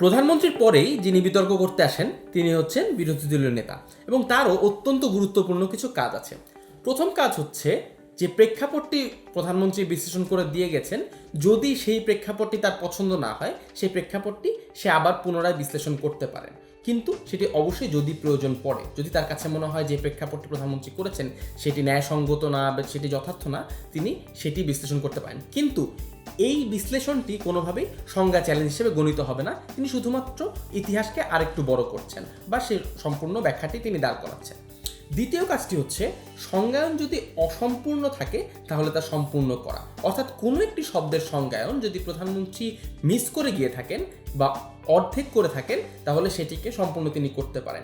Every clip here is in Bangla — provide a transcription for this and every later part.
প্রধানমন্ত্রীর পরেই যিনি বিতর্ক করতে আসেন, তিনি হচ্ছেন বিরোধী দলীয় নেতা এবং তারও অত্যন্ত গুরুত্বপূর্ণ কিছু কাজ আছে। প্রথম কাজ হচ্ছে যে প্রেক্ষাপটটি প্রধানমন্ত্রী বিশ্লেষণ করে দিয়ে গেছেন, যদি সেই প্রেক্ষাপটটি তার পছন্দ না হয়, সেই প্রেক্ষাপটটি সে আবার পুনরায় বিশ্লেষণ করতে পারেন। কিন্তু সেটি অবশ্যই যদি প্রয়োজন পড়ে, যদি তার কাছে মনে হয় যে প্রেক্ষাপটটি প্রধানমন্ত্রী করেছেন, সেটি ন্যায়সঙ্গত না, সেটি যথার্থ না, তিনি সেটি বিশ্লেষণ করতে পারেন। কিন্তু এই বিশ্লেষণটি কোনোভাবেই সংজ্ঞা চ্যালেঞ্জ হিসেবে গণিত হবে না। তিনি শুধুমাত্র ইতিহাসকে আরেকটু বড় করছেন বা সে সম্পূর্ণ ব্যাখ্যাটি তিনি দাঁড় করাচ্ছেন। দ্বিতীয় কাজটি হচ্ছে, সংজ্ঞায়ন যদি অসম্পূর্ণ থাকে, তাহলে তা সম্পূর্ণ করা। অর্থাৎ কোনো একটি শব্দের সংজ্ঞায়ন যদি প্রধানমন্ত্রী মিস করে গিয়ে থাকেন বা অর্ধেক করে থাকেন, তাহলে সেটিকে সম্পূর্ণ তিনি করতে পারেন।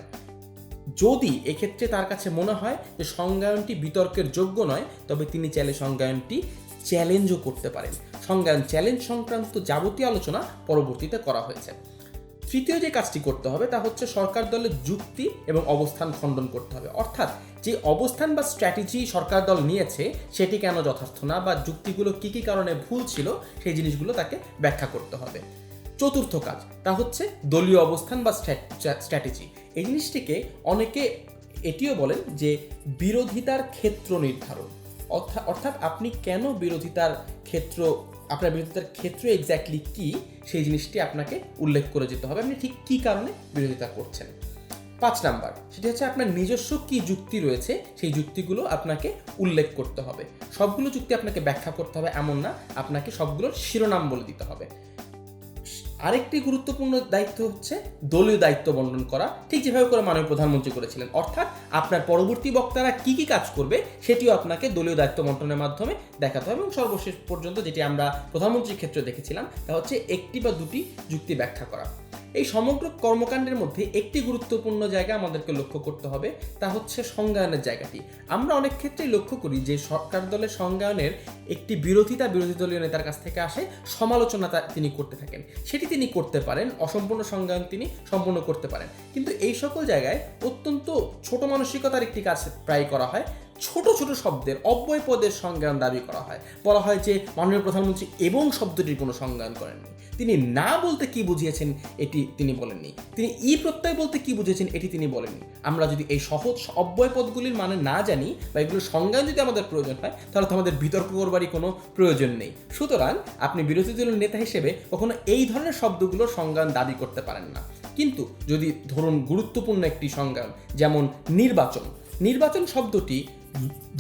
যদি এক্ষেত্রে তার কাছে মনে হয় যে সংজ্ঞায়নটি বিতর্কের যোগ্য নয়, তবে তিনি চাইলে সংজ্ঞায়নটি চ্যালেঞ্জও করতে পারেন। সংজ্ঞায়ন চ্যালেঞ্জ সংক্রান্ত যাবতীয় আলোচনা পরবর্তীতে করা হয়েছে। তৃতীয় যে কাজটি করতে হবে তা হচ্ছে সরকার দলের যুক্তি এবং অবস্থান খণ্ডন করতে হবে। অর্থাৎ যে অবস্থান বা স্ট্র্যাটেজি সরকার দল নিয়েছে, সেটি কেন যথার্থ না বা যুক্তিগুলো কী কী কারণে ভুল ছিল, সেই জিনিসগুলো তাকে ব্যাখ্যা করতে হবে। চতুর্থ কাজ, তা হচ্ছে দলীয় অবস্থান বা স্ট্র্যাটেজি এই জিনিসটিকে অনেকে এটিও বলেন যে বিরোধিতার ক্ষেত্র নির্ধারণ। অর্থাৎ অর্থাৎ আপনি কেন বিরোধিতার ক্ষেত্র আপনার বিরোধিতার ক্ষেত্র এক্স্যাক্টলি কি সেই জিনিসটি আপনাকে উল্লেখ করে যেতে হবে। আপনি ঠিক কী কারণে বিরোধিতা করছেন? পাঁচ নাম্বার, সেটি হচ্ছে আপনার নিজস্ব কি যুক্তি রয়েছে, সেই যুক্তিগুলো আপনাকে উল্লেখ করতে হবে। সবগুলো যুক্তি আপনাকে ব্যাখ্যা করতে হবে, এমন না। আপনাকে সবগুলোর শিরোনাম বলে দিতে হবে। আরেকটি গুরুত্বপূর্ণ দায়িত্ব হচ্ছে দলীয় দায়িত্ব বন্টন করা। ঠিক যেভাবে করে মাননীয় প্রধানমন্ত্রী করেছিলেন। অর্থাৎ আপনার পরবর্তী বক্তারা কি কি কাজ করবে সেটিও আপনাকে দলীয় দায়িত্ব বন্টনের মাধ্যমে দেখাতে হবে এবং সর্বশেষ পর্যন্ত যেটি আমরা প্রধানমন্ত্রীর ক্ষেত্রে দেখেছিলাম তা হচ্ছে একটি বা দুটি যুক্তি ব্যাখ্যা করা। এই সমগ্র কর্মকাণ্ডের মধ্যে একটি গুরুত্বপূর্ণ জায়গা আমাদেরকে লক্ষ্য করতে হবে, তা হচ্ছে সংজ্ঞায়নের জায়গাটি। আমরা অনেক ক্ষেত্রেই লক্ষ্য করি যে সরকার দলের সংজ্ঞায়নের একটি বিরোধিতা বিরোধী দলীয় নেতার কাছ থেকে আসে, সমালোচনা তিনি করতে থাকেন। সেটি তিনি করতে পারেন, অসম্পূর্ণ সংজ্ঞায়ন তিনি সম্পূর্ণ করতে পারেন। কিন্তু এই সকল জায়গায় অত্যন্ত ছোট মানসিকতার একটি কাজ প্রায় করা হয় ছোট ছোট শব্দের অব্যয় পদের সংজ্ঞায়ন দাবি করা হয়। বলা হয় যে মাননীয় প্রধানমন্ত্রী এবং শব্দটির কোনো সংজ্ঞান করেননি। তিনি না বলতে কি বুঝিয়েছেন এটি তিনি বলেননি। তিনি ই প্রত্যয় বলতে কি বুঝিয়েছেন এটি তিনি বলেননি। আমরা যদি এই সহজ অব্যয় পদগুলির মানে না জানি বা এগুলোর সংজ্ঞান যদি আমাদের প্রয়োজন হয়, তাহলে তো আমাদের বিতর্ক করবারই কোনো প্রয়োজন নেই। সুতরাং আপনি বিরোধী দলের নেতা হিসেবে কখনো এই ধরনের শব্দগুলোর সংজ্ঞান দাবি করতে পারেন না। কিন্তু যদি ধরুন গুরুত্বপূর্ণ একটি সংজ্ঞান, যেমন নির্বাচন। নির্বাচন শব্দটি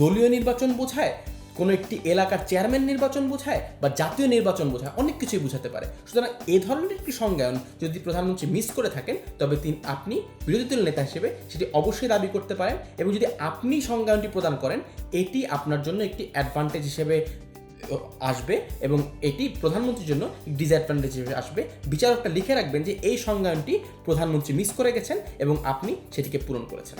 দলীয় নির্বাচন বোঝায়, কোনো একটি এলাকার চেয়ারম্যান নির্বাচন বোঝায় বা জাতীয় নির্বাচন বোঝায়, অনেক কিছুই বোঝাতে পারে। সুতরাং এ ধরনের একটি সংজ্ঞায়ন যদি প্রধানমন্ত্রী মিস করে থাকেন, তবে তিনি, আপনি বিরোধী দলের নেতা হিসেবে সেটি অবশ্যই দাবি করতে পারেন এবং যদি আপনি সংজ্ঞায়নটি প্রদান করেন, এটি আপনার জন্য একটি অ্যাডভান্টেজ হিসেবে আসবে এবং এটি প্রধানমন্ত্রীর জন্য ডিসঅ্যাডভান্টেজ হিসেবে আসবে। বিচারকটা লিখে রাখবেন যে এই সংজ্ঞায়নটি প্রধানমন্ত্রী মিস করে গেছেন এবং আপনি সেটিকে পূরণ করেছেন।